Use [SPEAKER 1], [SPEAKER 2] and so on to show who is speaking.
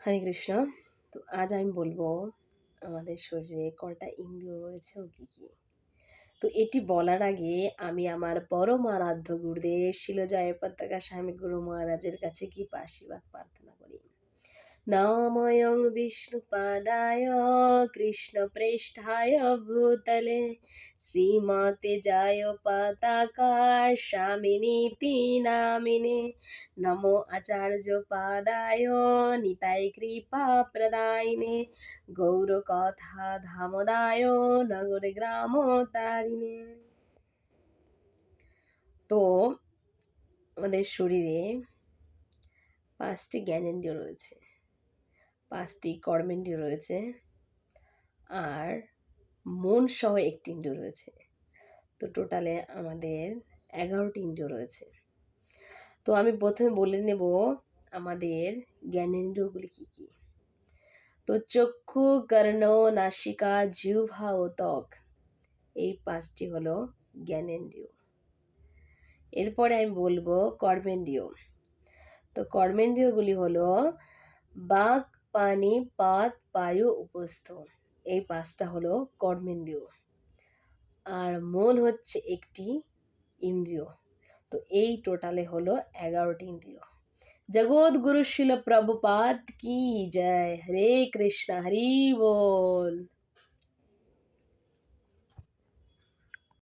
[SPEAKER 1] হরে কৃষ্ণ। তো আজ আমি বলব আমাদের শরীরে কটা ইন্দ্রিয় রয়েছে ও কী কী। তো এটি বলার আগে আমি আমার পরম আরাধ্য গুরুদেব শিলজয় পতাকা স্বামী গুরু মহারাজের কাছে কি আশীর্বাদ প্রার্থনা নাময়ং বিষ্ণুপাদায় কৃষ্ণপ্রেষ্ঠায় ভূতলে শ্রীমতে জয় পতাকা স্বামিনীতি নামিনে নমো আচার্য পাদায় নিতাই কৃপা প্রদায়িনে গৌর কথা ধামদায় নগর গ্রাম তারিণে তো আমাদের শরীরে পাঁচটি জ্ঞানেন্দ্রিয় রয়েছে। পাঁচটি কর্মেন্দ্রিয় রয়েছে আর মন সহ একটি ইন্দ্রিয় রয়েছে। তো টোটালে আমাদের এগারোটি ইন্দ্রিয় রয়েছে। তো আমি প্রথমে বলে নেব আমাদের জ্ঞানেন্দ্রিয়গুলি কী কী? তো চক্ষু, কর্ণ, নাসিকা, জিহ্বা ও ত্বক, এই পাঁচটি হলো জ্ঞানেন্দ্রিয় এরপরে আমি বলব কর্মেন্দ্রিয়। তো কর্মেন্দ্রিয়গুলি হলো বাক পানি, পাত, বায়ু, উপস্থ। এই পাঁচটা হলো কর্মেন্দ্রীয়। আর মন হচ্ছে একটি ইন্দ্রিয়। তো এই টোটালে হলো এগারোটি ইন্দ্রিয়। জগৎ গুরু শিল প্রভুপাত কি জয়? হরে কৃষ্ণ, হরি বল।